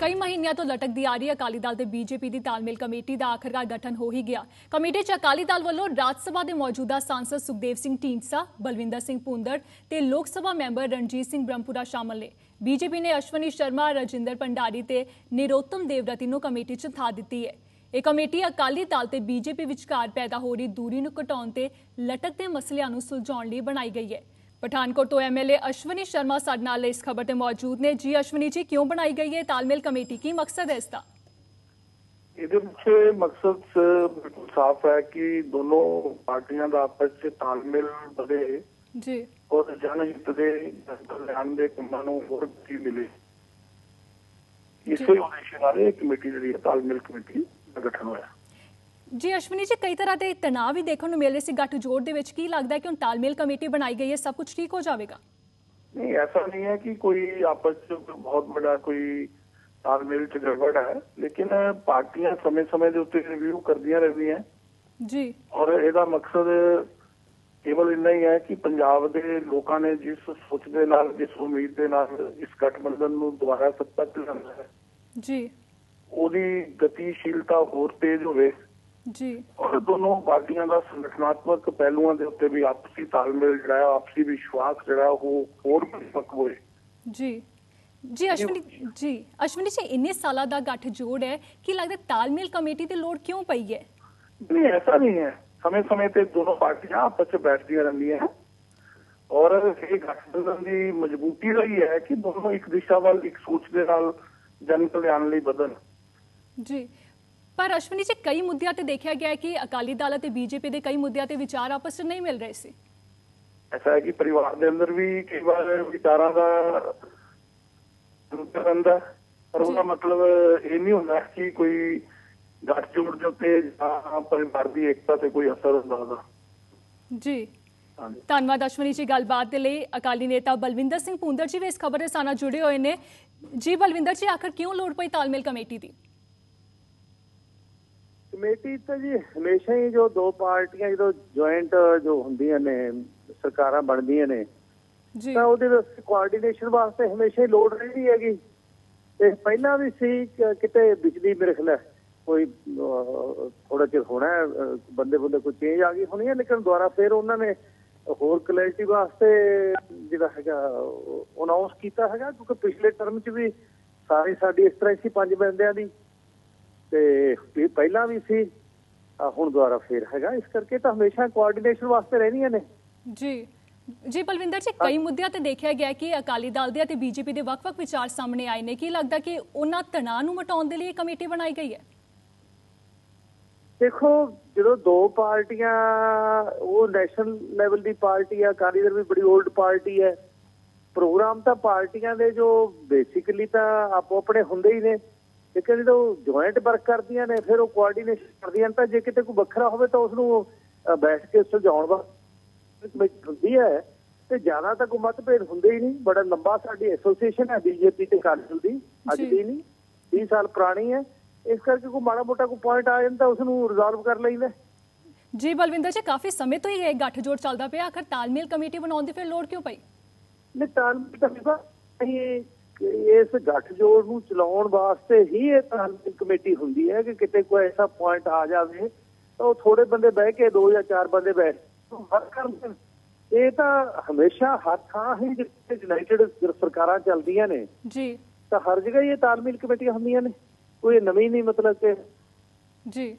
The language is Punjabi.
ਕਈ ਮਹੀਨਿਆਂ ਤੋਂ ਲਟਕਦੀ ਆ ਰਹੀ ਅਕਾਲੀ ਦਲ ਤੇ ਬੀਜੇਪੀ ਦੀ ਤਾਲਮੇਲ ਕਮੇਟੀ ਦਾ ਆਖਰਕਾਰ ਗਠਨ ਹੋ ਹੀ ਗਿਆ। ਕਮੇਟੀ 'ਚ ਅਕਾਲੀ ਦਲ ਵੱਲੋਂ ਰਾਜ ਸਭਾ ਦੇ ਮੌਜੂਦਾ ਸਾਂਸਦ ਸੁਖਦੇਵ ਸਿੰਘ ਢੀਂਡਸਾ, ਬਲਵਿੰਦਰ ਸਿੰਘ ਪੁੰਦੜ ਤੇ ਲੋਕ ਸਭਾ ਮੈਂਬਰ ਰਣਜੀਤ ਸਿੰਘ ਬ੍ਰਹਮਪੁਰਾ ਸ਼ਾਮਲ ਨੇ। ਬੀਜੇਪੀ ਨੇ ਅਸ਼ਵਨੀ ਸ਼ਰਮਾ, ਰਜਿੰਦਰ ਭੰਡਾਰੀ ਤੇ ਨਿਰੋਤਮ ਦੇਵਰਤੀ ਨੂੰ ਕਮੇਟੀ 'ਚ ਥਾਂ ਦਿੱਤੀ ਹੈ ਇਹ ਕਮੇਟੀ ਅਕਾਲੀ ਦਲ ਤੇ ਬੀਜੇਪੀ ਵਿਚਕਾਰ ਪੈਦਾ ਹੋ ਰਹੀ ਦੂਰੀ ਨੂੰ ਘਟਾਉਣ ਤੇ ਲਟਕਦੇ ਮਸਲਿਆਂ ਨੂੰ ਸੁਲਝਾਉਣ ਲਈ ਬਣਾਈ ਗਈ ਹੈ ਪਠਾਨਕੋਟ ਤੋਂ ਐਮਐਲਏ ਅਸ਼ਵਨੀ ਸ਼ਰਮਾ ਸਾਡੇ ਨਾਲ ਇਸ ਖਬਰ ਤੇ ਮੌਜੂਦ ਨੇ। ਜੀ ਅਸ਼ਵਨੀ ਜੀ ਕਿਉਂ ਬਣਾਈ ਗਈ ਹੈ ਤਾਲਮੇਲ ਕਮੇਟੀ? ਕੀ ਮਕਸਦ ਹੈ ਇਸ ਦਾ ਇਹਦੇ ਵਿੱਚ ਮਕਸਦ ਬਿਲਕੁਲ ਸਾਫ਼ ਹੈ ਕਿ ਦੋਨੋਂ ਪਾਰਟੀਆਂ ਦਾ ਆਪਸ ਵਿੱਚ ਤਾਲਮੇਲ ਵਧੇ। ਜੀ। ਔਰ ਜਨਹਿਤ ਦੇ ਕਲਿਆਣ ਦੇ ਕੰਮਾਂ ਨੂੰ ਹੋਰ ਗਤੀ ਮਿਲੇ। ਇਸੇ ਉਦੇਸ਼ ਨਾਲ ਇਹ ਕਮੇਟੀ ਜਿਹੜੀ ਹੈ ਤਾਲਮੇਲ ਕਮੇਟੀ ਦਾ ਗਠਨ ਹੋਇਆ। ਜੀ ਅਸ਼ਵਨੀ ਜੀ ਕਈ ਤਰ੍ਹਾਂ ਦੇ ਤਣਾਅ ਵੀ ਦੇਖਣ ਨੂੰ ਮਿਲੇ ਸੀ ਗੱਠਜੋੜ ਦੇ ਵਿੱਚ। ਕੀ ਲੱਗਦਾ ਹੈ ਕਿ ਹੁਣ ਤਾਲਮੇਲ ਕਮੇਟੀ ਬਣਾਈ ਗਈ ਹੈ ਸਭ ਕੁਝ ਠੀਕ ਹੋ ਜਾਵੇਗਾ? ਨਹੀਂ ਐਸਾ ਨਹੀਂ ਹੈ ਕਿ ਕੋਈ ਆਪਸ ਵਿੱਚ ਕੋਈ ਬਹੁਤ ਵੱਡਾ ਕੋਈ ਤਾਲਮੇਲ ਚ ਗੜਬੜ ਹੈ ਲੇਕਿਨ ਪਾਰਟੀਆਂ ਸਮੇਂ-ਸਮੇਂ ਦੇ ਉੱਤੇ ਰਿਵਿਊ ਕਰਦੀਆਂ ਰਹਿੰਦੀਆਂ। ਜੀ। ਔਰ ਇਹਦਾ ਮਕਸਦ ਕੇਵਲ ਇੰਨਾ ਹੀ ਹੈ ਕਿ ਪੰਜਾਬ ਦੇ ਲੋਕਾਂ ਨੇ ਜਿਸ ਸੋਚ ਦੇ ਨਾਲ ਜਿਸ ਉਮੀਦ ਦੇ ਨਾਲ ਇਸ ਗਠਬੰਧਨ ਨੂੰ ਦੁਬਾਰਾ ਸੱਤਾ 'ਚ ਲਿਆਂਦਾ ਹੈ ਜੀ। ਉਹਦੀ ਗਤੀਸ਼ੀਲਤਾ ਹੋਰ ਤੇਜ਼ ਹੋਵੇ। ਜੀ। ਔਰ ਦੋਨੋਂ ਪਾਰਟੀਆਂ ਦਾ ਸੰਗਠਨਾਤਮਕ ਪਹਿਲੂਆਂ ਦੇ ਉੱਤੇ ਵੀ ਆਪਸੀ ਤਾਲਮੇਲ ਜਿਹੜਾ ਹੈ ਆਪਸੀ ਵਿਸ਼ਵਾਸ ਜਿਹੜਾ ਉਹ ਹੋਰ ਪੱਕ ਹੋਏ। ਜੀ। ਜੀ ਅਸ਼ਵਨੀ ਜੀ ਅਸ਼ਵਨੀ ਜੀ ਇੰਨੇ ਸਾਲਾਂ ਦਾ ਗੱਠਜੋੜ ਹੈ ਕੀ ਲੱਗਦਾ ਤਾਲਮੇਲ ਕਮੇਟੀ ਦੀ ਲੋੜ ਕਿਉਂ ਪਈ ਹੈ? ਨਹੀਂ ਐਸਾ ਨਹੀਂ ਹੈ। ਸਮੇਂ-ਸਮੇਂ ਤੇ ਦੋਨੋਂ ਪਾਰਟੀਆਂ ਆਪਸ ਵਿੱਚ ਬੈਠਦੀਆਂ ਰਹਿੰਦੀਆਂ ਹੈ ਔਰ ਇਹ ਗਠਬੰਧਨ ਦੀ ਮਜ਼ਬੂਤੀ ਰਹੀ ਹੈ ਕਿ ਦੋਨੋਂ ਇੱਕ ਦਿਸ਼ਾ ਵੱਲ ਇੱਕ ਸੋਚ ਦੇ ਨਾਲ ਜਨ ਕਲਿਆਣ ਲਈ ਵਧਣ ਜੀ। ਪਰ ਅਸ਼ਵਨੀ ਜੀ ਕਈ ਮੁੱਦਿਆਂ ਤੇ ਦੇਖਿਆ ਗਿਆ ਕਿ ਅਕਾਲੀ ਦਲ ਅਤੇ ਬੀਜੇਪੀ ਦੇ ਕਈ ਮੁੱਦਿਆਂ ਤੇ ਵਿਚਾਰ ਆਪਸ ਵਿੱਚ ਨਹੀਂ ਮਿਲ ਰਹੇ ਸੀ। ਐਸਾ ਹੈ ਕਿ ਪਰਿਵਾਰ ਦੇ ਅੰਦਰ ਵੀ ਕਈ ਵਾਰ ਵਿਚਾਰਾਂ ਦਾ ਅੰਤਰ ਰਹਿੰਦਾ ਹੈ। ਪਰ ਉਹਦਾ ਮਤਲਬ ਇਹ ਨਹੀਂ ਹੁੰਦਾ ਕਿ ਕੋਈ ਗੱਠਜੋੜ ਦੇ ਉੱਤੇ ਜਾਂ ਪਰਿਵਾਰ ਦੀ ਏਕਤਾ ਤੇ ਕੋਈ ਅਸਰ ਹੁੰਦਾ ਜੀ। ਧੰਨਵਾਦ ਅਸ਼ਵਨੀ ਜੀ ਗੱਲਬਾਤ ਦੇ ਲਈ। ਅਕਾਲੀ ਨੇਤਾ ਬਲਵਿੰਦਰ ਸਿੰਘ ਪੁੰਦਰ ਜੀ ਵੀ ਇਸ ਖਬਰ ਦੇ ਸਾਨਾ ਜੁੜੇ ਹੋਏ ਨੇ। ਜੀ ਬਲਵਿੰਦਰ ਜੀ ਆਖਰ ਕਿਉਂ ਲੋੜ ਪਈ ਤਾਲਮੇਲ ਕਮੇਟੀ ਦੀ? ਕਮੇਟੀ ਤਾਂ ਜੀ ਹਮੇਸ਼ਾ ਹੀ ਜੋ ਦੋ ਪਾਰਟੀਆਂ ਜਦੋਂ ਜੁਆਇੰਟ ਜੋ ਹੁੰਦੀਆਂ ਨੇ ਸਰਕਾਰਾਂ ਬਣਦੀਆਂ ਨੇ ਜੀ। ਤਾਂ ਉਹਦੇ ਵਿੱਚ ਕੋਆਰਡੀਨੇਸ਼ਨ ਵਾਸਤੇ ਹਮੇਸ਼ਾ ਹੀ ਲੋੜ ਰਹਿੰਦੀ ਹੈਗੀ। ਤੇ ਪਹਿਲਾਂ ਵੀ ਸੀ ਕਿਤੇ ਬਿਜਲੀ ਮੇਰੇ ਖਿਆਲ ਕੋਈ ਥੋੜਾ ਚਿਰ ਹੋਣਾ ਬੰਦੇ ਬੰਦੇ ਕੋਈ ਚੇਂਜ ਆ ਗਈ ਹੋਣੀ ਹੈ ਲੇਕਿਨ ਦੁਬਾਰਾ ਫਿਰ ਉਹਨਾਂ ਨੇ ਹੋਰ ਕਲੈਰਿਟੀ ਵਾਸਤੇ ਜਿਹੜਾ ਹੈਗਾ ਅਨਾਉਂਸ ਕੀਤਾ ਹੈਗਾ ਕਿਉਂਕਿ ਪਿਛਲੇ ਟਰਮ 'ਚ ਵੀ ਸਾਰੀ ਸਾਡੀ ਇਸ ਤਰ੍ਹਾਂ ਸੀ ਪੰਜ ਬੰਦਿਆਂ ਦੀ। ਤੇ ਇਹ ਪਹਿਲਾਂ ਵੀ ਸੀ ਹੁਣ ਦੁਬਾਰਾ ਫੇਰ ਹੈਗਾ। ਇਸ ਕਰਕੇ ਤਾਂ ਹਮੇਸ਼ਾ ਕੋਆਰਡੀਨੇਸ਼ਨ ਵਾਸਤੇ ਰਹਿੰਦੀਆਂ ਨੇ। ਜੀ। ਜੀ ਬਲਵਿੰਦਰ ਜੀ ਕਈ ਮੁੱਦਿਆਂ ਤੇ ਦੇਖਿਆ ਗਿਆ ਕਿ ਅਕਾਲੀ ਦਲ ਦੇ ਅਤੇ ਬੀਜੇਪੀ ਦੇ ਵੱਖ-ਵੱਖ ਵਿਚਾਰ ਸਾਹਮਣੇ ਆਏ ਨੇ। ਕੀ ਲੱਗਦਾ ਕਿ ਉਹਨਾਂ ਤਣਾਅ ਨੂੰ ਮਿਟਾਉਣ ਦੇ ਲਈ ਕਮੇਟੀ ਬਣਾਈ ਗਈ ਹੈ? ਦੇਖੋ ਜਦੋਂ ਦੋ ਪਾਰਟੀਆਂ ਉਹ ਨੈਸ਼ਨਲ ਲੈਵਲ ਦੀ ਪਾਰਟੀ ਆ ਅਕਾਲੀ ਦਲ ਵੀ ਬੜੀ 올ਡ ਪਾਰਟੀ ਹੈ। ਪ੍ਰੋਗਰਾਮ ਤਾਂ ਪਾਰਟੀਆਂ ਦੇ ਜੋ ਬੇਸਿਕਲੀ ਤਾਂ ਆਪੋ ਆਪਣੇ ਹੁੰਦੇ ਹੀ ਨੇ। ਲੇਕਿਨ ਜਦੋਂ ਜੁਆਇੰਟ ਵਰਕ ਕਰਦੀਆਂ ਨੇ ਫਿਰ ਉਹ ਕੋਆਰਡੀਨੇਸ਼ਨ ਕਰਦੀਆਂ ਤਾਂ ਜੇ ਕਿਤੇ ਕੋਈ ਵੱਖਰਾ ਹੋਵੇ ਤਾਂ ਉਸ ਨੂੰ ਬੈਠ ਕੇ ਸੁਲਝਾਉਣ ਕਮੇਟੀ ਹੁੰਦੀ ਹੈ। ਤੇ ਜ਼ਿਆਦਾ ਤਾਂ ਕੋਈ ਮਤਭੇਦ ਹੁੰਦੇ ਹੀ ਨਹੀਂ। ਬੜਾ ਲੰਬਾ ਸਾਡੀ ਐਸੋਸੀਏਸ਼ਨ ਹੈ ਬੀਜੇਪੀ ਤੇ ਕਾਂਗਰਸ ਦੀ ਅੱਜ। ਦੀ ਨਹੀਂ 30 ਸਾਲ ਪੁਰਾਣੀ ਹੈ। ਇਸ ਕਰਕੇ ਕੋਈ ਮਾੜਾ ਮੋਟਾ ਕੋਈ ਪੁਆਇੰਟ ਆ ਜਾਂਦਾ ਉਸ ਨੂੰ ਰਿਜ਼ੋਲਵ ਕਰ ਲਈਦਾ। ਜੀ ਬਲਵਿੰਦਰ ਜੀ ਕਾਫੀ ਸਮੇਂ ਤੋਂ ਹੀ ਇਹ ਗੱਠਜੋੜ ਚੱਲਦਾ ਪਿਆ। ਆਖਰ ਤਾਲਮੇਲ ਕਮੇਟੀ ਬਣਾਉਣ ਦੀ ਫਿਰ ਲੋੜ ਕਿਉਂ ਪਈ? ਨੇ ਤਾਲਮੇਲ ਕਮੇਟੀ ਇਹ ਇਸ ਗੱਠਜੋੜ ਨੂੰ ਚਲਾਉਣ ਵਾਸਤੇ ਹੀ ਇਹ ਤਾਲਮੇਲ ਕਮੇਟੀ ਹੁੰਦੀ ਹੈ ਕਿ ਕਿਤੇ ਕੋਈ ਐਸਾ ਪੁਆਇੰਟ ਆ ਜਾਵੇ ਤਾਂ ਉਹ ਥੋੜੇ ਬੰਦੇ ਬਹਿ ਕੇ ਦੋ ਜਾਂ ਚਾਰ ਬੰਦੇ ਬੈਠ ਕੇ ਹੱਲ ਕਰ ਦੇਣ ਇਹ ਤਾਂ ਹਮੇਸ਼ਾ ਹਰ ਥਾਂ ਹੀ ਜਿੱਥੇ ਯੂਨਾਈਟਿਡ ਸਰਕਾਰਾਂ ਚੱਲਦੀਆਂ ਨੇ ਜੀ। ਤਾਂ ਹਰ ਜਗ੍ਹਾ ਹੀ ਇਹ ਤਾਲਮੇਲ ਕਮੇਟੀਆਂ ਹੁੰਦੀਆਂ ਨੇ। ਕੋਈ ਨਵੀਂ ਨਹੀਂ ਮਤਲਬ ਕਿ ਜੀ।